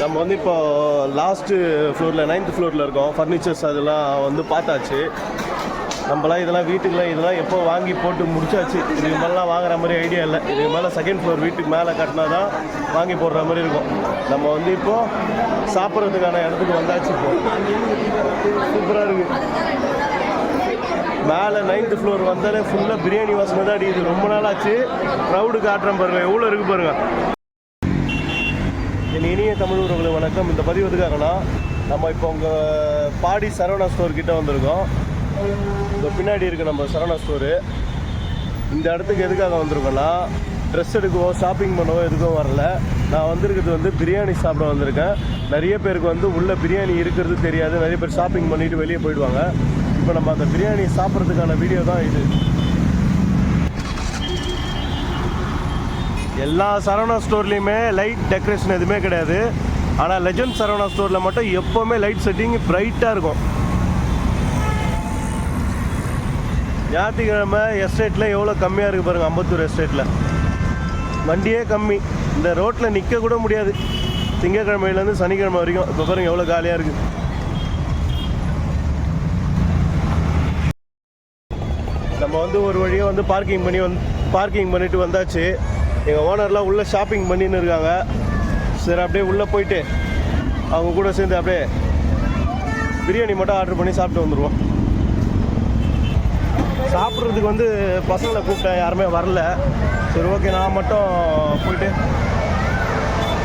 நம்ம வந்து இப்போ லாஸ்ட்டு ஃப்ளோரில் நைன்த் ஃப்ளோரில் இருக்கோம். ஃபர்னிச்சர்ஸ் அதெல்லாம் வந்து பார்த்தாச்சு. நம்மளாம் இதெல்லாம் வீட்டுக்குலாம் இதெல்லாம் எப்போ வாங்கி போட்டு முடிச்சாச்சு. இதுக்கு மேலாம் வாங்குற மாதிரி ஐடியா இல்லை. இதுக்கு மேலே செகண்ட் ஃப்ளோர் வீட்டுக்கு மேலே கட்டினா தான் வாங்கி போடுற மாதிரி இருக்கும். நம்ம வந்து இப்போது சாப்பிட்றதுக்கான இடத்துக்கு வந்தாச்சு இப்போ. சூப்பராக இருக்குது மேலே நைன்த் ஃப்ளோர் வந்தாலே ஃபுல்லாக பிரியாணி வாசனை தான் அடிக்குது. ரொம்ப நாள் ஆச்சு. க்ரௌடு காட்டுறேன் பாருங்கள் எவ்வளோ இருக்குது பாருங்கள் என் இனிய தமிழ் உறவுகளை வணக்கம். இந்த பதிவு எதுக்காகனா நம்ம இப்போ உங்கள் பாடி சரவணா ஸ்டோர் கிட்ட வந்திருக்கோம். இந்த பின்னாடி இருக்கு நம்ம சரவணா ஸ்டோரு இந்த இடத்துக்கு எதுக்காக வந்திருக்கோன்னா ட்ரெஸ் எடுக்கவோ ஷாப்பிங் பண்ணவோ எதுக்கும் வரல. நான் வந்திருக்கிறது வந்து பிரியாணி சாப்பிட வந்திருக்கேன். நிறைய பேருக்கு வந்து உள்ளே பிரியாணி இருக்கிறது தெரியாது. நிறைய பேர் ஷாப்பிங் பண்ணிட்டு வெளியே போயிடுவாங்க. இப்போ நம்ம அந்த பிரியாணி சாப்பிட்றதுக்கான வீடியோ தான் இது. எல்லா சரவணா ஸ்டோர்லேயுமே லைட் டெக்கரேஷன் எதுவுமே கிடையாது. ஆனால் லெஜண்ட் சரவணா ஸ்டோரில் மட்டும் எப்போவுமே லைட் செட்டிங் பிரைட்டாக இருக்கும். ஞாயிற்றுக்கிழமை எஸ்டேட்டில் எவ்வளோ கம்மியாக இருக்குது பாருங்கள் அம்பத்தூர் எஸ்டேட்டில் வண்டியே கம்மி. இந்த ரோட்டில் நிற்க கூட முடியாது. திங்கக்கிழமையிலேருந்து சனிக்கிழமை வரைக்கும். இப்போ பாருங்கள் எவ்வளோ காலியாக இருக்குது நம்ம வந்து ஒரு வழியாக வந்து பார்க்கிங் பண்ணி வந்து பார்க்கிங் பண்ணிட்டு வந்தாச்சு. எங்கள் ஓனர்லாம் உள்ளே ஷாப்பிங் பண்ணின்னு இருக்காங்க. சரி அப்படியே உள்ளே போயிட்டு அவங்க கூட சேர்ந்து அப்படியே பிரியாணி மட்டும் ஆர்டர் பண்ணி சாப்பிட்டு வந்துடுவோம் சாப்பிட்றதுக்கு வந்து பசங்களை கூப்பிட்டேன் யாருமே வரல. சரி ஓகே நான் மட்டும் போயிட்டு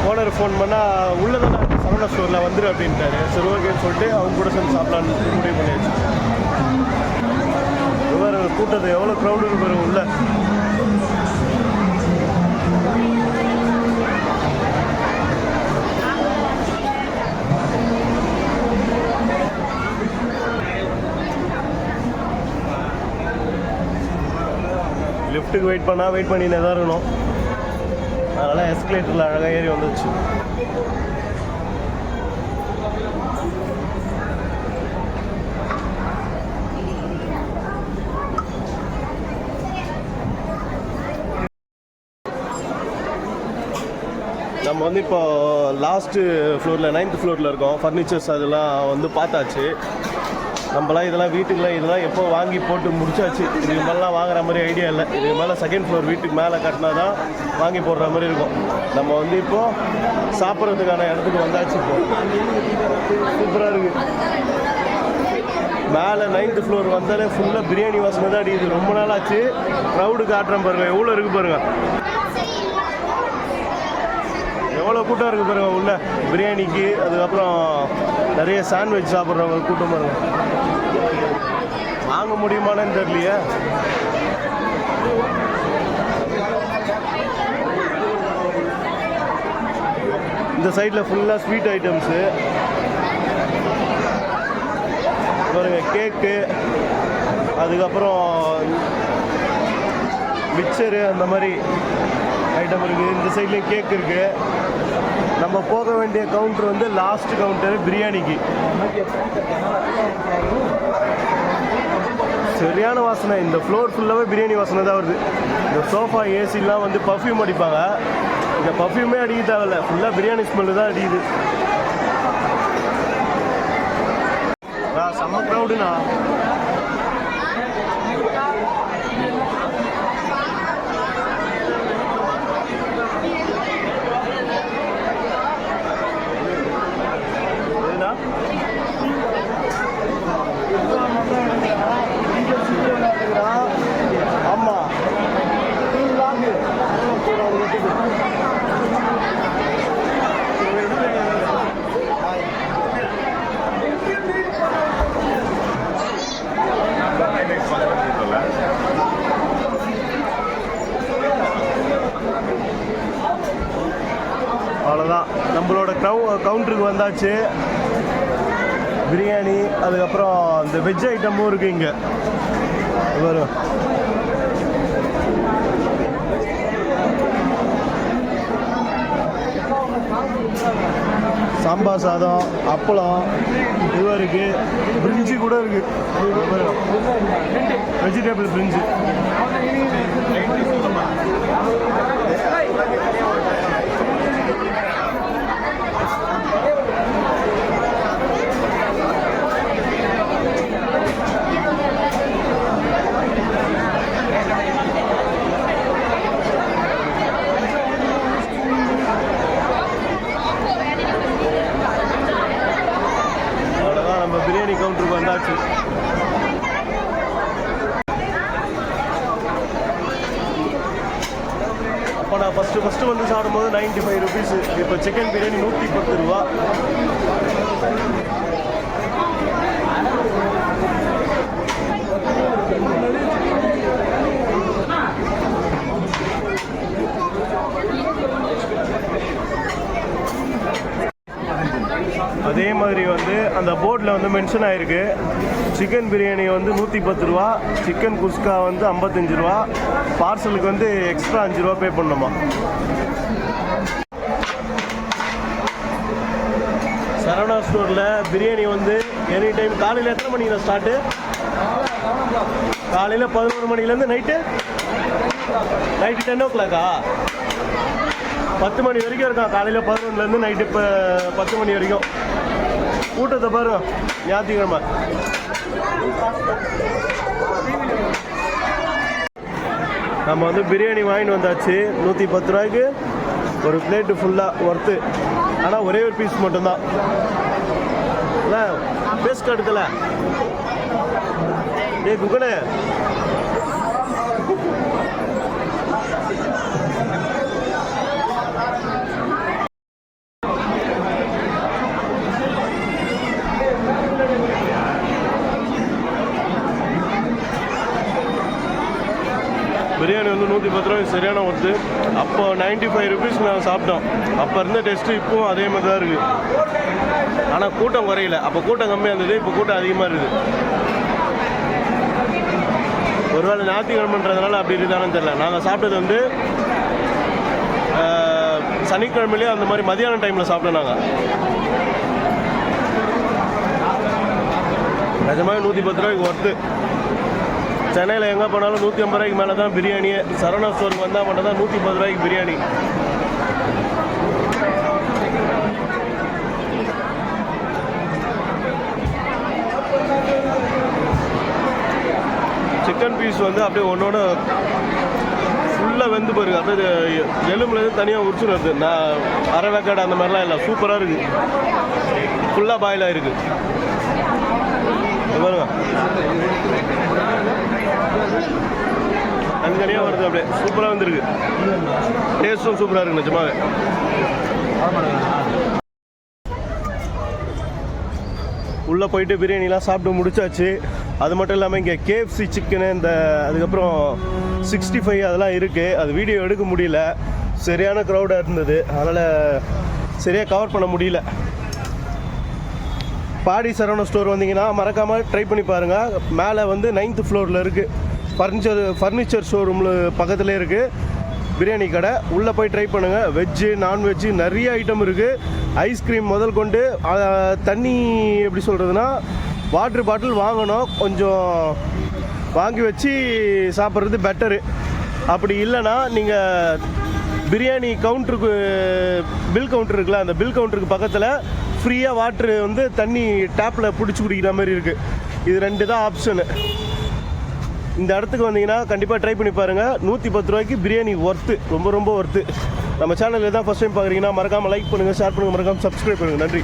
ஓனர் ஃபோன் பண்ணால் உள்ளே தான் சரவணா ஸ்டோரில் வந்துடு அப்படின்ட்டாரு. சரி ஓகேன்னு சொல்லிட்டு அவங்க கூட சேர்ந்து சாப்பிடலான்னு முடிவு பண்ணியாச்சு. இவர் கூட்டத்தை எவ்வளோ க்ரௌடு இருப்பார் உள்ளே. லிஃப்ட்டுக்கு வெயிட் பண்ணால் வெயிட் பண்ணினே தான் இருக்கணும். அதனால் எஸ்கலேட்டரில் அழகாக ஏறி வந்துச்சு நம்ம வந்து இப்போ லாஸ்ட்டு ஃப்ளோரில் நைன்த் ஃப்ளோரில் இருக்கோம். ஃபர்னிச்சர்ஸ் அதெல்லாம் வந்து பார்த்தாச்சு. நம்மளாம் இதெல்லாம் வீட்டுக்குலாம் இதெல்லாம் எப்போ வாங்கி போட்டு முடிச்சாச்சு? இதுக்கு மேலாம் வாங்குற மாதிரி ஐடியா இல்லை. இதுக்கு மேலே செகண்ட் ஃப்ளோர் வீட்டுக்கு மேலே கட்டினா தான் வாங்கி போடுற மாதிரி இருக்கும். நம்ம வந்து இப்போது சாப்பிட்றதுக்கான இடத்துக்கு வந்தாச்சு இப்போ. சூப்பராக இருக்குது மேலே நைன்த் ஃப்ளோர் வந்தாலே ஃபுல்லாக பிரியாணி வாசனை தான் அடிக்குது. ரொம்ப நாள் ஆச்சு க்ரௌடு காட்டுறேன் பாருங்கள் எவ்வளோ இருக்குது பாருங்கள் எவ்வளோ கூட்டம் இருக்குது பாருங்க உள்ள. பிரியாணிக்கு அதுக்கப்புறம் நிறைய சாண்ட்விச் சாப்பிட்றவங்க கூட்டம் பாருங்கள் வாங்க முடியுமான்னு தெரியலையே. இந்த சைடில் ஃபுல்லாக ஸ்வீட் ஐட்டம்ஸு பாருங்க கேக்கு அதுக்கப்புறம் மிக்சரு அந்த மாதிரி ஐட்டம் இருக்குது இந்த சைட்லேயும் கேக் இருக்குது நம்ம போக வேண்டிய கவுண்டர் வந்து லாஸ்ட் கவுண்டர் பிரியாணிக்கு சரியான வாசனை. இந்த ஃப்ளோர் ஃபுல்லாகவே பிரியாணி வாசனை தான் வருது. இந்த சோஃபா ஏசிலாம் வந்து பர்ஃப்யூம் அடிப்பாங்க. இந்த பர்ஃப்யூமே அடிக்க தேவையில்ல. ஃபுல்லாக பிரியாணி ஸ்மெல்லு தான் அடிக்குது. செம்ம க்ரௌடுண்ணா வந்தாச்சு பிரியாணி அதுக்கப்புறம் இந்த வெஜ் ஐட்டமும் இருக்குது இங்கே. வரும் சாம்பார் சாதம் அப்பளம் இதுவும் இருக்குது பிரிஞ்சு கூட இருக்குது வெஜிடபிள் பிரிஞ்சு. ஃபஸ்ட்டு ஃபஸ்ட்டு வந்து சாப்பிடும்போது நைன்ட்டி ஃபைவ் ருபீஸ் இப்போ சிக்கன் பிரியாணி நூற்றி பத்து ரூபா. அதே மாதிரி வந்து அந்த போர்டில் வந்து மென்ஷன் ஆயிருக்கு. சிக்கன் பிரியாணி வந்து நூற்றி பத்து ரூபா சிக்கன் குஸ்கா வந்து ஐம்பத்தஞ்சு ரூபா பார்சலுக்கு வந்து எக்ஸ்ட்ரா அஞ்சு ரூபா பே பண்ணணுமா? சரவணா ஸ்டோரில் பிரியாணி வந்து எனி டைம் காலையில் எத்தனை மணிக்கு ஸ்டார்ட்டு காலையில் பதினோரு மணிலேருந்து நைட்டு நைட்டு டென் ஓ கிளாக்கா பத்து மணி வரைக்கும் இருக்கான் காலையில் பதினொன்றுலேருந்து நைட்டு இப்போ பத்து மணி வரைக்கும். கூட்டத்தை பாரு ஞாயிற்றுக்கிழமை நம்ம வந்து பிரியாணி வாங்கிட்டு வந்தாச்சு நூற்றி பத்து ரூபாய்க்கு ஒரு பிளேட்டு ஃபுல்லாக ஒர்த்து ஆனால் ஒரே ஒரு பீஸ் மட்டும்தான் பேஸ்ட் எடுக்கல ஏ குக்கனே பிரியாணி வந்து நூற்றி பத்து ரூபாய்க்கு சரியான ஒர்த்து அப்போ நைன்ட்டி ஃபைவ் ருபீஸ் நான் சாப்பிட்டோம். அப்போ இருந்த டெஸ்ட்டு இப்போவும் அதே மாதிரி தான் இருக்குது ஆனால் கூட்டம் குறையல. அப்போ கூட்டம் கம்மியாக இருந்தது இப்போ கூட்டம் அதிகமாக இருக்குது. ஒருவேளை ஞாயிற்றுக்கிழமைன்றதுனால அப்படி இருந்தாலும் தெரில நாங்கள் சாப்பிட்டது வந்து சனிக்கிழமையிலே அந்த மாதிரி மதியான டைமில் சாப்பிட்டோம் நாங்கள் நிஜமாக நூற்றி பத்து ரூபாய்க்கு ஒர்த்து சென்னையில் எங்கே போனாலும் நூற்றி ஐம்பது ரூபாய்க்கு மேலே தான் பிரியாணியே சரவணா ஸ்டோருக்கு வந்தால் மட்டும் தான் நூற்றி பத்து ரூபாய்க்கு பிரியாணி. சிக்கன் பீஸ் வந்து அப்படியே ஒன்றோட ஃபுல்லாக வெந்து போயிருக்கு. அப்படியே எலும்புலேருந்து தனியாக உரிச்சு வருது நான் அரை வேக்காடு அந்த மாதிரிலாம் இல்லை. சூப்பராக இருக்குது ஃபுல்லாக பாயில் இருக்குது பாருங்க. தனித்தனியாக வருது அப்படியே. சூப்பராக வந்திருக்கு. டேஸ்ட்டும் சூப்பராக இருக்கு நிஜமாவே. உள்ளே போயிட்டு பிரியாணிலாம் சாப்பிட்டு முடிச்சாச்சு. அது மட்டும் இல்லாமல் இங்கே கேஎஃப்சி சிக்கனு இந்த அதுக்கப்புறம் சிக்ஸ்டி ஃபைவ் அதெல்லாம் இருக்குது அது வீடியோ எடுக்க முடியல. சரியான க்ரௌடாக இருந்தது. அதனால் சரியாக கவர் பண்ண முடியல. பாடி சரவண ஸ்டோர் வந்தீங்கன்னா மறக்காமல் ட்ரை பண்ணி பாருங்கள் மேலே வந்து நைன்த் ஃப்ளோரில் இருக்குது ஃபர்னிச்சர் ஃபர்னிச்சர் ஷோரூமில் பக்கத்துலேயே இருக்குது பிரியாணி கடை. உள்ளே போய் ட்ரை பண்ணுங்கள் வெஜ்ஜு நான்வெஜ்ஜு நிறைய ஐட்டம் இருக்குது ஐஸ்கிரீம் முதல் கொண்டு தண்ணி எப்படி சொல்கிறதுனா வாட்ரு பாட்டில் வாங்கணும். கொஞ்சம் வாங்கி வச்சு சாப்பிட்றது பெட்டரு அப்படி இல்லைன்னா நீங்கள் பிரியாணி கவுண்டருக்கு பில் கவுண்டர் இருக்குல்ல அந்த பில் கவுண்டருக்கு பக்கத்தில் ஃப்ரீயாக வாட்ரு வந்து தண்ணி டேப்பில் பிடிச்சி குடிக்கிற மாதிரி இருக்குது இது ரெண்டு தான் ஆப்ஷனு இந்த இடத்துக்கு வந்தீங்கன்னா கண்டிப்பாக ட்ரை பண்ணி பாருங்கள் நூற்றி பத்து ரூபாய்க்கு பிரியாணி ஒர்த்து ரொம்ப ரொம்ப ஒர்த்து நம்ம சேனலில் தான் ஃபஸ்ட் டைம் பார்க்குறீங்கன்னா மறக்காமல் லைக் பண்ணுங்கள் ஷேர் பண்ணுங்கள் மறக்காமல் சப்ஸ்கிரைப் பண்ணுங்கள் நன்றி.